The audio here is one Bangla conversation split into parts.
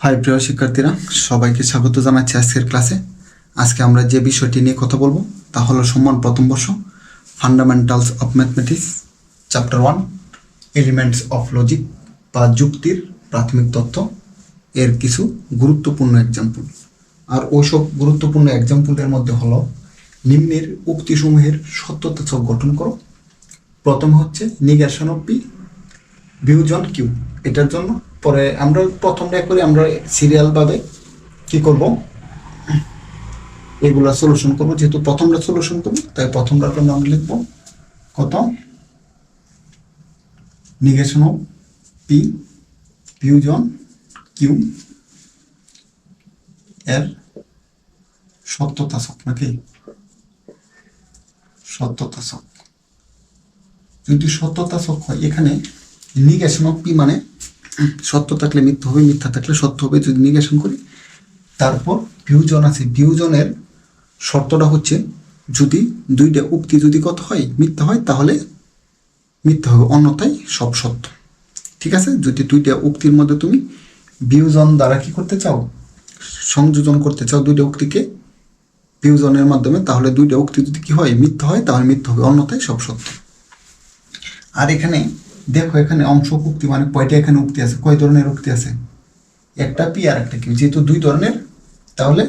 হাই, প্রিয় শিক্ষার্থীরা, সবাইকে স্বাগত জানাচ্ছি আজকের ক্লাসে। আজকে আমরা যে বিষয়টি নিয়ে কথা বলব, তা হলো সম্মান প্রথম বর্ষ fundamentals of mathematics chapter one elements of logic বা যুক্তির প্রাথমিক তত্ত্ব। এর কিছু গুরুত্বপূর্ণ এক্সাম্পল আর ওইসব গুরুত্বপূর্ণ এক্সাম্পলের মধ্যে হলো, নিম্নের উক্তিসমূহের সত্যতা ছক গঠন করো। প্রথম হচ্ছে নিগেশন অফ পি বিউজন কিউ, এটার জন্য পরে আমরা প্রথমটা করে, আমরা সিরিয়ালভাবে কি করব? এগুলা সলিউশন করব, যেহেতু প্রথমটা সলিউশন করব, তাই প্রথমটার জন্য আমরা লিখব কত? নিগেশন অফ পি বিউজন কিউ এর সত্যতা শক নাকি? সত্যতা শক যদি সত্যতা শক হয়, এখানে নিগেশন অফ পি মানে সত্য থাকলে মিথ্যা হবে, মিথ্যা থাকলে সত্য হবে, যদি নিগেশন করি, তারপর ভিউজন আছে। ভিউজনের শর্তটা হচ্ছে, যদি দুইটা উক্তি যদি কত হয়, মিথ্যা হয়, তাহলে মিথ্যা হবে, অন্যথায় সব সত্য। ঠিক আছে? যদি দুইটা উক্তির মধ্যে তুমি বিয়োজন দ্বারা কি করতে চাও, সংযোজন করতে চাও দুইটা উক্তিকে বিয়োজনের মাধ্যমে, তাহলে দুইটা উক্তি যদি কি হয়, মিথ্যা হয়, তাহলে মিথ্যা হবে, অন্যথায় সব সত্য। আর এখানে দেখো, এখানে অংশ উক্তি মানে কয়টা এখানে উক্তি আছে? কয় ধরনের উক্তি আছে? একটা পি আর একটা কিউ যেহেতু দুই ধরনের, তাহলে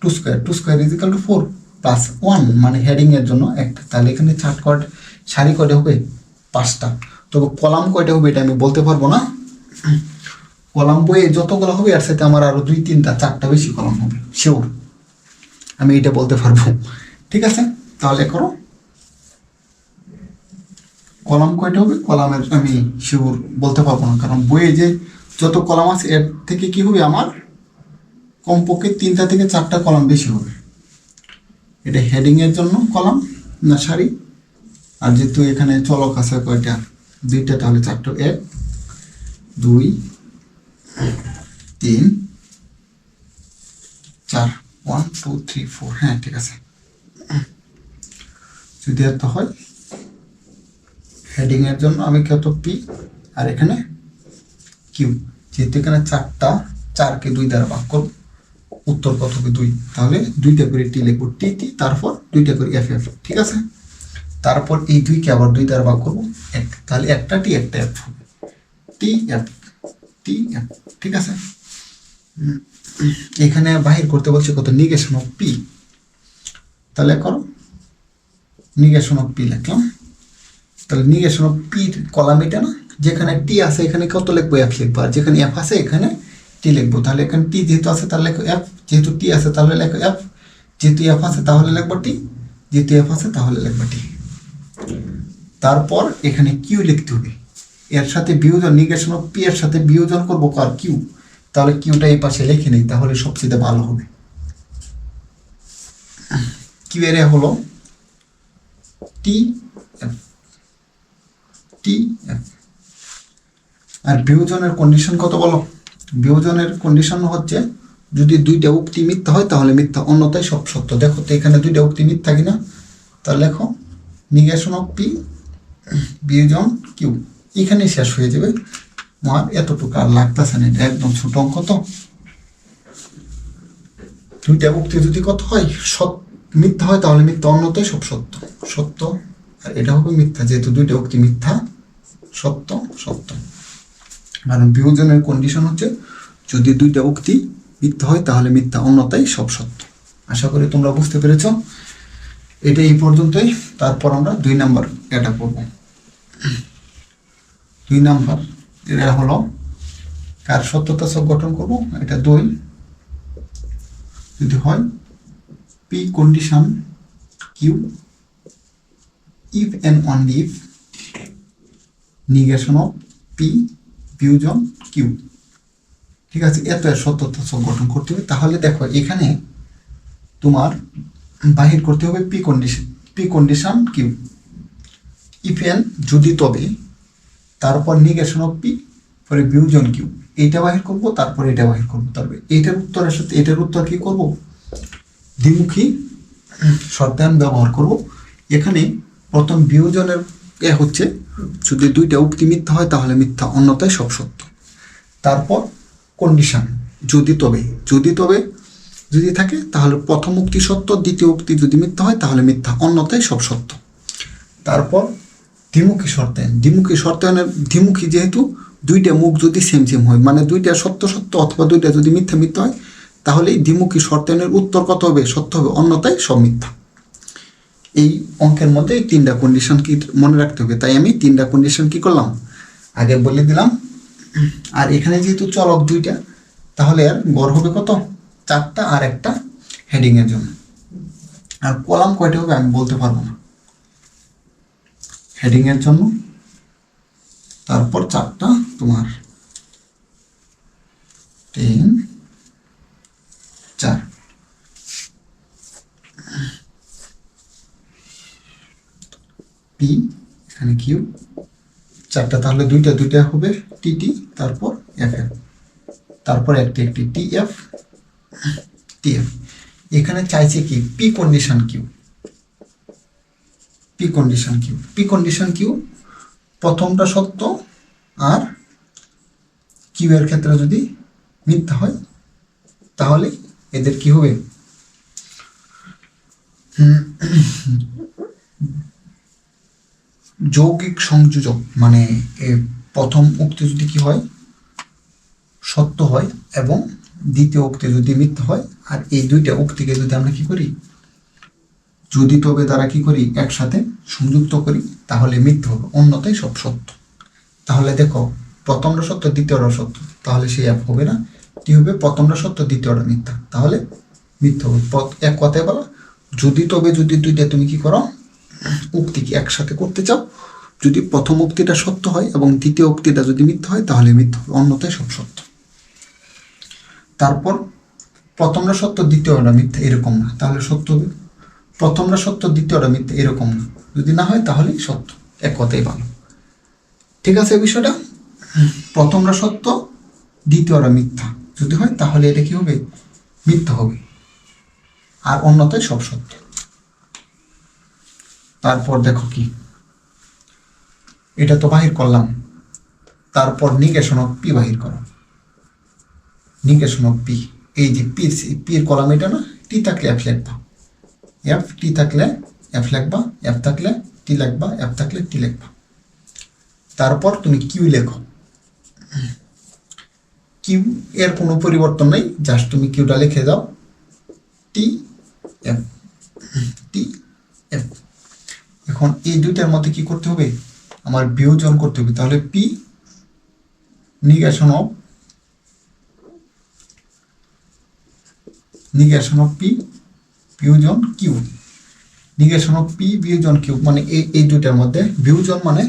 two square two square is equal two four plus one মানে হেডিং এর জন্য একটা। তাহলে এখানে চার কট সারি কয়টা হবে পাঁচটা। তবে কলাম কয়টা হবে এটা আমি বলতে পারব না। কলাম বইয়ে যতগুলো হবে আর সাথে আমার আরও দুই, তিনটা, চারটা বেশি কলাম হবে শিওর আমি এটা বলতে পারব। ঠিক আছে? তাহলে করো। কলাম কয়টা হবে? কলামের আমি শিওর বলতে পারব না, কারণ বইয়ে যে যত কলাম আছে, এর থেকে কি হবে? আমার কমপক্ষে তিনটা থেকে চারটা কলাম বেশি হবে। এটা হেডিং এর জন্য কলাম, না সারি? আর যেহেতু এখানে চলক আছে কয়টা? দুইটা, তাহলে চারটা এক, দুই, তিন, চার ওয়ান টু থ্রি ফোর হ্যাঁ ঠিক আছে। যদি এত হয় হেডিং এর জন্য আমি কত পি আর এখানে কিউ যেহেতু এখানে চারটা, চারকে দুই দ্বারা ভাগ করব, উত্তর কত হবে দুই। তাহলে দুইটা করে টি লিখব টি টি তারপর দুইটা করে এফ এফ ঠিক আছে? তারপর এই দুইকে আবার দুই দ্বারা ভাগ করব, এক। তাহলে একটা টি একটা এফ হবে। টি এফ টি এফ ঠিক আছে? এখানে বাহির করতে বলছে কত? নিগেশন অফ পি তাহলে করো নিগেশন অফ পি লিখলাম। তাহলে নিগেশন অফ পির কলাম এটা না, যেখানে টি আছে এখানে কত লিখব? এফ লিখব। আর যেখানে এফ আছে এখানে টি লিখব। তাহলে এখানে টি যেহেতু আছে, তাহলে লেখো এফ যেহেতু টি আছে, তাহলে লেখো এফ যেহেতু এফ আছে, তাহলে লিখব টি। যেহেতু এফ আছে, তাহলে লিখব টি। তারপর এখানে কিউ লিখতে হবে। এর সাথে বিয়োজন নিগেশন অফ পি এর সাথে বিয়োজন করব কার কিউ তাহলে কিউটা এই পাশে লিখে নেই, তাহলে সবচেয়ে ভালো হবে। কিউ এর হলো টি এফ টি আর বিয়োজনের কন্ডিশন কত বলো? বিয়োজনের কন্ডিশন হচ্ছে যদি দুইটা উক্তি মিথ্যা হয়, তাহলে মিথ্যা অন্যতায় সব সত্য। দেখো তো এখানে দুইটা উক্তি মিথ্যা কিনা? তাহলে লেখো নিগেশন অফ পি, বিয়োজন কিউ। এখানে শেষ হয়ে যাবে। আমার এতটুকু আর লাগতেছে না, এটা একদম ছোট অঙ্ক তো। দুইটা উক্তি যদি কত হয় সৎ মিথ্যা হয়, তাহলে মিথ্যা অন্যতায় সব সত্য। সত্য, আর এটা হবে মিথ্যা, যেহেতু দুইটা উক্তি মিথ্যা। সত্য সত্য। কারণ বিয়োজনের কন্ডিশন হচ্ছে, যদি দুইটা উক্তি মিথ্যা হয়, তাহলে মিথ্যা অন্যতাই সব সত্য। আশা করি তোমরা বুঝতে পেরেছ। এটা এই পর্যন্তই। তারপর আমরা দুই নাম্বার এটা করব দুই নাম্বার, এটা হলো, কার সত্যতা সব গঠন করব? এটা দুই। যদি হয় P condition Q if and only if negation of P বিয়োজন কিউ। ঠিক আছে, এত এর সত্যতা সংগঠন করতে হবে। তাহলে দেখো, এখানে তোমার বাহির করতে হবে P condition P condition Q. If and যদি তবে, তারপর নিগেশন অফ পি, পরে বিউজন কিউ। এইটা বাহির করব, তারপর এটা বাহির করব। তারপরে এইটার উত্তরের সাথে, এটার উত্তর কি করব? দ্বিমুখী শর্তায়ন ব্যবহার করব। এখানে প্রথম বিয়োজনের এ হচ্ছে, যদি দুইটা উক্তি মিথ্যা হয়, তাহলে মিথ্যা, অন্যতায় সব সত্য। তারপর কন্ডিশন যদি তবে যদি তবে যদি থাকে, তাহলে প্রথম উক্তি সত্য, দ্বিতীয় উক্তি যদি মিথ্যা হয়, তাহলে মিথ্যা অন্যথায় সব সত্য। তারপর দ্বিমুখী শর্তায়ন, দ্বিমুখী শর্তায়নের, দ্বিমুখী যেহেতু দুইটা মুখ যদি সেম সেম হয় মানে দুইটা সত্য সত্য অথবা দুইটা যদি মিথ্যা মিথ্যা হয় তাহলে এই দ্বিমুখী শর্তায়নের উত্তর কত হবে? সত্য হবে, অন্যতায় সব মিথ্যা। এই অঙ্কের মধ্যে এই তিনটা কন্ডিশন কি মনে রাখতে হবে? তাই আমি তিনটা কন্ডিশন কি করলাম? আগে বলে দিলাম। আর এখানে যেহেতু চলক দুইটা, তাহলে আর গড় হবে কত? চারটা আর একটা হেডিং এর জন্য। আর কলাম কয়টা হবে আমি বলতে পারব না। হেডিং এর জন্য। তারপর চারটা তোমার। তিন, চার। পি এখানে কিউ চারটা, তাহলে দুইটা দুইটা হবে টিটি তারপর এফ তারপর একটি একটি টি এফ টি এফ এখানে চাইছে কি? P condition Q P condition Q P condition Q প্রথমটা সত্য আর কিউ এর ক্ষেত্রে যদি মিথ্যা হয়, তাহলে এদের কি হবে? যৌগিক সংযোজক মানে প্রথম উক্তি যদি কি হয়, সত্য হয় এবং দ্বিতীয় উক্তি যদি মিথ্যা হয়, আর এই দুইটা উক্তিকে যদি আমরা কি করি, যদি তবে দ্বারা কি করি, একসাথে সংযুক্ত করি, তাহলে মিথ্যা হবে অন্যতাই সব সত্য। তাহলে দেখো, প্রথমটা সত্য, দ্বিতীয়টা সত্য, তাহলে সেই এক হবে না। কি হবে? প্রথমটা সত্য, দ্বিতীয়টা মিথ্যা। তাহলে মিথ্যা হবে। এক কথায় বলা, যদি তবে যদি দুইটা তুমি কি করো উক্তিকে একসাথে করতে চাও? যদি প্রথম উক্তিটা সত্য হয় এবং দ্বিতীয় উক্তিটা যদি মিথ্যা হয়, তাহলে মিথ্যা হবে, অন্যথায় সব সত্য। তারপর, প্রথমটা সত্য, দ্বিতীয়টা মিথ্যা, এরকম না। তাহলে সত্য হবে। প্রথমটা সত্য, দ্বিতীয়টা মিথ্যা, এরকম না। যদি না হয়, তাহলেই সত্য। এক কথাই ভালো ঠিক আছে এই বিষয়টা? প্রথমটা সত্য, দ্বিতীয়টা মিথ্যা। যদি হয়, তাহলে এটা কি হবে? মিথ্যা হবে। আর অন্যতায় সব সত্য। তারপর দেখো কি? এটা তো বাহির করলাম। তারপর নিগেশন অফ পি বাহির করো। Negation of P. এই যে পি, পির কলাম এটা না, টি থাকলে এফ লিখবা। এফ টি থাকলে এফ লিখবা এফ থাকলে টি লিখবা এফ থাকলে টি লিখবা। তারপর তুমি কিউ লেখো। কিউ এর কোনো পরিবর্তন নেই, জাস্ট তুমি কিউটা লিখে যাও টি এফ টি এখন এই দুইটার মধ্যে কি করতে হবে? আমার বিয়োজন করতে হবে। তাহলে P negation of negation of P বিয়োজন কিউ নিগেশন অফ পি বিয়োজন কিউ মানে এই এই দুইটার মধ্যে বিয়োজন মানে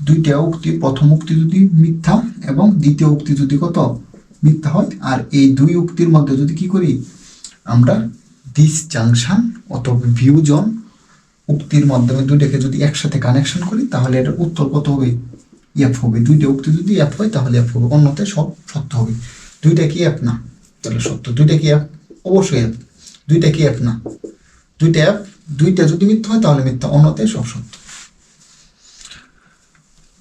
দুইটা উক্তি, প্রথম উক্তি যদি মিথ্যা এবং দ্বিতীয় উক্তি যদি কত? মিথ্যা হয়। আর এই দুই উক্তির মধ্যে যদি কি করি? আমরা দিস জাংশন অথবা বিয়োজন উক্তির মাধ্যমে দুইটাকে যদি একসাথে কানেকশন করি, তাহলে এটার উত্তর কত হবে? এফ হবে। দুইটা উক্তি যদি এফ হয়, তাহলে এফ হবে। অন্যতে সব সত্য হবে। দুইটা কি এফ না? তাহলে সত্য। দুইটা কি এফ অবশ্যই এফ দুইটা কি এফ না? দুইটা এফ দুইটা যদি মিথ্যা হয়, তাহলে মিথ্যা। অন্যতে সব সত্য।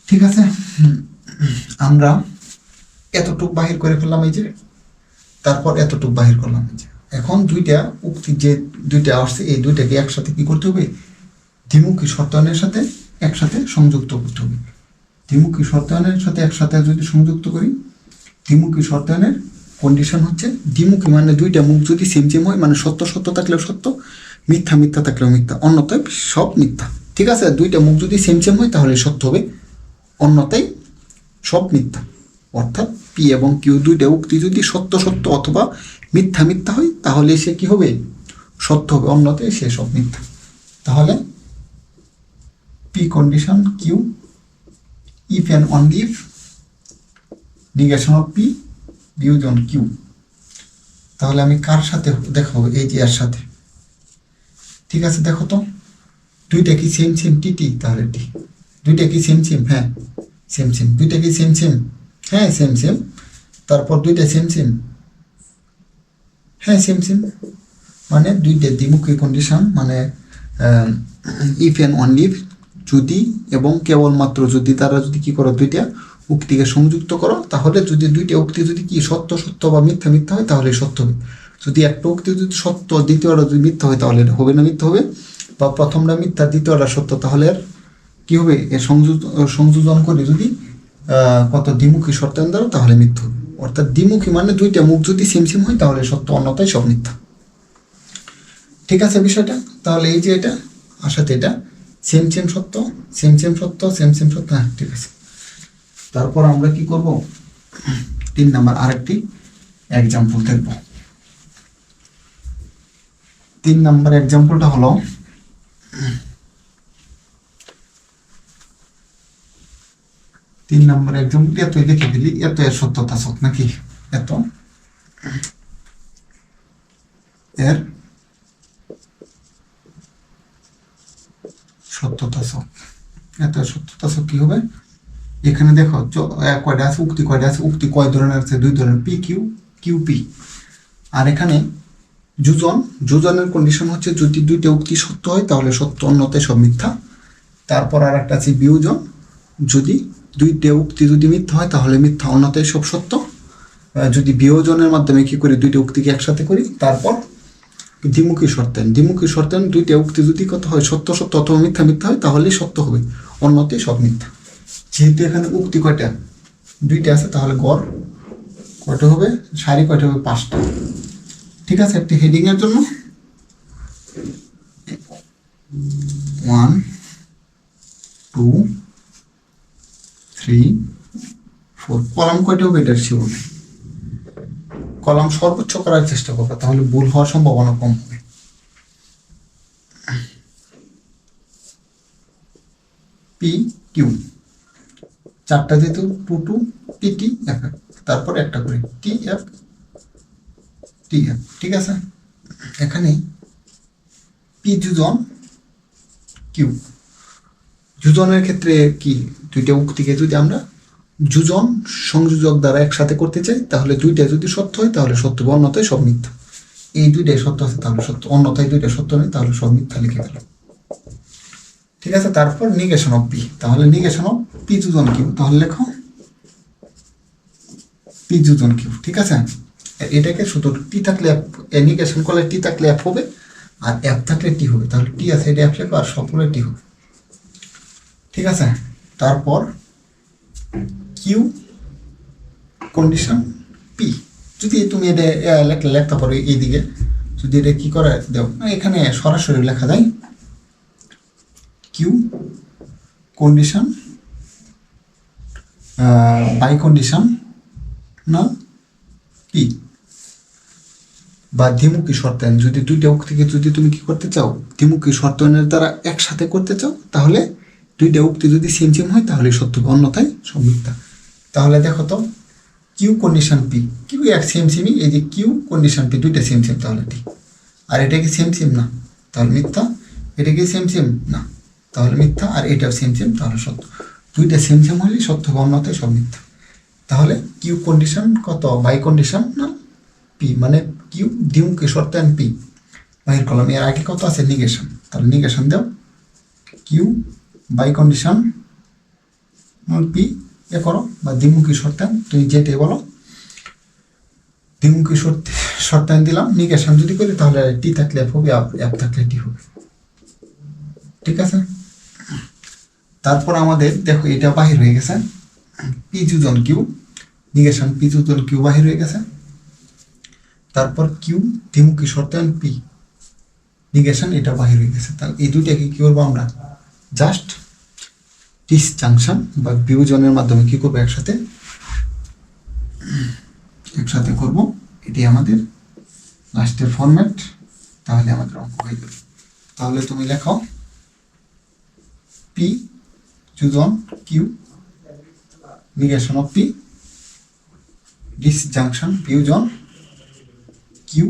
ঠিক আছে? আমরা এতটুক বাহির করে ফেললাম এই যে। তারপর এতটুক বাহির করলাম এই যে। এখন দুইটা উক্তি যে দুইটা আসছে, এই দুইটাকে একসাথে কি করতে হবে? দ্বিমুখী শর্তায়নের সাথে একসাথে সংযুক্ত করতে হবে। দ্বিমুখী শর্তায়নের সাথে একসাথে যদি সংযুক্ত করি দ্বিমুখী শর্তায়নের কন্ডিশন হচ্ছে দ্বিমুখী মানে দুইটা মুখ যদি সেম সেম হয় মানে সত্য সত্য থাকলেও সত্য, মিথ্যা মিথ্যা থাকলেও মিথ্যা, অন্যথায় সব মিথ্যা। ঠিক আছে? দুইটা মুখ যদি সেম সেম হয়, তাহলে সত্য হবে, অন্যথায় সব মিথ্যা। অর্থাৎ পি এবং কিউ দুইটা উক্তি যদি সত্য সত্য অথবা মিথ্যা মিথ্যা হয়, তাহলে সে কি হবে? সত্য হবে, অন্যথায় সে সব মিথ্যা। তাহলে P condition Q if and only if negation of P views অন কিউ তাহলে আমি কার সাথে দেখাবো? এই যে এর সাথে। ঠিক আছে, দেখো তো। দুইটা কি সেম সেম টি টি তাহলে টি দুইটা কি সেম সেম হ্যাঁ সেম সেম দুইটা কি সেম সেম হ্যাঁ সেম সেম তারপর দুইটা সেম সেম হ্যাঁ সেম সেম মানে দুইটা দ্বিমুখী কন্ডিশন মানে ইফ অ্যান্ড অনলি যদি এবং কেবলমাত্র যদি তারা যদি কি করো, দুইটা উক্তিকে সংযুক্ত করো, তাহলে যদি দুইটা উক্তি যদি কি সত্য সত্য বা মিথ্যা মিথ্যা হয়, তাহলে সত্য হবে। যদি একটা উক্তি যদি সত্য, দ্বিতীয়টা যদি মিথ্যা হয়, তাহলে হবে না মিথ্যা হবে। বা প্রথমটা মিথ্যা, দ্বিতীয়টা সত্য, তাহলে আর কি হবে? এর সংযোজন করে যদি কত দ্বিমুখী শর্তায়ন দ্বারা তাহলে মিথ্যা হবে। অর্থাৎ দ্বিমুখী মানে দুইটা মুখ যদি সিম সিম হয়, তাহলে সত্য অন্যতাই সব মিথ্যা। ঠিক আছে বিষয়টা? তাহলে এই যে এটা আসাতে এটা। সেম সেম সত্য, সেম সেম সত্য, সেম সেম সত্য হ্যাঁ ঠিক আছে। তারপর আমরা কি করব? তিন নাম্বার আরেকটি এক্সাম্পল দেখব। তিন নাম্বার এক্সাম্পলটা হলো, তিন নম্বর এক্সাম্পল এতই লিখে দিলি? এত এর সত্যতা সক নাকি? এত এর সত্যতা সক এত এর সত্যতা সক কি হবে? এখানে দেখো কয়টা আছে? উক্তি কয়টা আছে? উক্তি কয় ধরনের আছে? দুই ধরনের, পি, কিউ কিউ, পি। আর এখানে যোজন, যোজনের কন্ডিশন হচ্ছে যদি দুইটা উক্তি সত্য হয়, তাহলে সত্য অন্যতে সব মিথ্যা। তারপর আর একটা আছে বিয়োজন, যদি দুইটা উক্তি যদি মিথ্যা হয়, তাহলে মিথ্যা অন্যতে সব সত্য। যদি বিয়োজনের মাধ্যমে কি করি? দুইটা উক্তিকে একসাথে করি, তারপর দ্বিমুখী শর্তায়ন দ্বিমুখী শর্তায়ন দুইটা উক্তি যদি কত হয়, সত্য সত্য অথবা মিথ্যা মিথ্যা হয়, তাহলেই সত্য হবে। অন্যতে সব মিথ্যা। যেহেতু এখানে উক্তি কয়টা? দুইটা আছে, তাহলে গড় কয়টা হবে? সারি কয়টা হবে? পাঁচটা। ঠিক আছে, একটি হেডিং এর জন্য। One two three four column কয়টা হবে এটার? নেই কলাম সর্বোচ্চ করার চেষ্টা করবে, তাহলে ভুল হওয়ার সম্ভাবনা কম হবে। পি কিউ চারটা যেহেতু, two two T T F তারপর একটা করে টি এফ টি এফ ঠিক আছে? এখানে পি যুজন কিউ যুজনের ক্ষেত্রে কি? দুইটা উক্তিকে যদি আমরা যুজন সংযোজক দ্বারা একসাথে করতে চাই তাহলে দুইটা যদি সত্য হয় তাহলে সত্য হবে, অন্যথায় সব মিথ্যা। এই দুইটাই সত্য আছে তাহলে সত্য। অন্যথায় দুইটা সত্য নেই তাহলে সব মিথ্যা লিখে গেল ঠিক আছে তারপর নিগেশন অফ পি তাহলে নিগেশন অফ পি যুজন কিউ। তাহলে লেখো পি যুজন কিউ ঠিক আছে? এটাকে শুধু টি থাকলে নিগেশন করলে টি থাকলে অ্যাপ হবে আর অ্যাপ থাকলে টি হবে। তাহলে টি আছে এটা অ্যাপ লেখো আর সবগুলো টি হবে। ঠিক আছে? তারপর কিউ কন্ডিশন পি যদি তুমি এটা লেখতে পারো এইদিকে, যদি এটা কি করে দেও। এখানে সরাসরি লেখা যায় কিউ কন্ডিশন বাই কন্ডিশন না পি বা দ্বিমুখী শর্তায়ন যদি দুইটা উক্তিকে যদি তুমি কি করতে চাও, দ্বিমুখী শর্তায়নের দ্বারা একসাথে করতে চাও, তাহলে দুইটা উক্তি যদি সেম সেম হয় তাহলে সত্য অন্যথায় মিথ্যা। তাহলে দেখো তো কিউ কন্ডিশন পি কিউ এক সেম সেমই এই যে কিউ কন্ডিশন পি দুইটা সেম সেম তাহলে ঠিক। আর এটা কি সেম সেম না? তাহলে মিথ্যা। এটা কি সেম সেম না। তাহলে মিথ্যা। আর এটাও সেম সেম তাহলে সত্য। দুইটা সেম সেম হলে সত্য অন্যথায় সব মিথ্যা। তাহলে কিউ কন্ডিশন কত? বাই কন্ডিশন না? পি মানে কিউ দ্বিমুখী শর্তায়ন পি বাহির কলম এর আগে কত আছে? নিগেশন তাহলে নিগেশন দাও। কিউ বাই কন্ডিশন পি এ করো, বা দ্বিমুখী শর্তায়ন তুমি যেটাই বলো। দ্বিমুখী শর্ত শর্তায়ন দিলাম নিগেশন যদি করি, তাহলে টি থাকলে এফ হবে অ্যাপ থাকলে টি হবে। ঠিক আছে? তারপর আমাদের, দেখো, এটা বাহির হয়ে গেছে। পি যুজন কিউ নিগেশন পি যুজন কিউ বাহির হয়ে গেছে। তারপর কিউ, দ্বিমুখী শর্তায়ন পি। নিগেশন এটা বাহির হয়ে গেছে। তাহলে এই দুইটাকে কি করব আমরা? জাস্ট ডিসজাংশন বা বিয়োজনের মাধ্যমে কি করব একসাথে? একসাথে করব। এটি আমাদের লাস্টের ফরম্যাট তাহলে আমাদের অঙ্ক হয়ে যাবে তাহলে তুমি লেখো P যুজন Q negation of P disjunction বিয়োজন Q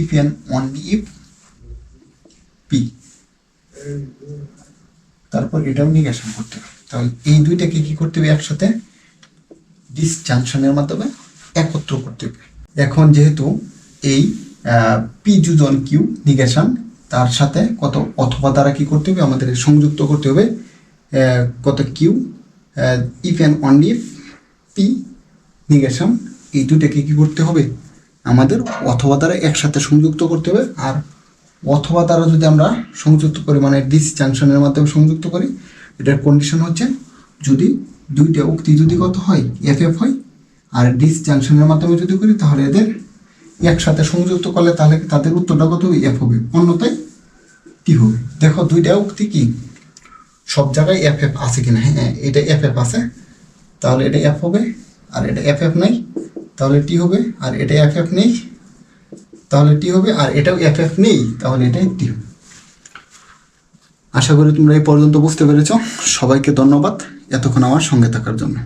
if and only if P তারপর এটাও নিগেশন করতে হবে। তাহলে এই দুইটাকে কি করতে হবে একসাথে? ডিসজাংশনের মাধ্যমে একত্র করতে হবে। এখন যেহেতু এই পি যুজন কিউ নিগেশন তার সাথে কত অথবা দ্বারা কি করতে হবে? আমাদের সংযুক্ত করতে হবে কত Q if and only if P negation এই দুটাকে কি করতে হবে? আমাদের অথবা দ্বারা একসাথে সংযুক্ত করতে হবে, আর অথবা দ্বারা যদি আমরা সংযুক্ত করি মানে ডিস জাংশনের মাধ্যমে সংযুক্ত করি এটার কন্ডিশন হচ্ছে যদি দুইটা উক্তি যদি কত হয় এফ এফ হয়, আর ডিস জাংশনের মাধ্যমে যদি করি, তাহলে এদের একসাথে সংযুক্ত করলে তাহলে তাদের উত্তরটা কত এফ হবে। অন্যতায় টি হবে? দেখো, দুইটা উক্তি কি? সব জায়গায় এফ এফ আছে কিনা? হ্যাঁ এটা এফ এফ আছে। তাহলে এটা এফ হবে, আর এটা এফ এফ নাই। তাহলে টি হবে, আর এটা এফ এফ নেই। তাহলে টি হবে, আর এটাও এফ এফ নেই। তাহলে এটাই টি হবে। আশা করি তোমরা এই পর্যন্ত বুঝতে পেরেছ। সবাইকে ধন্যবাদ। এতক্ষণ আমার সঙ্গে থাকার জন্য।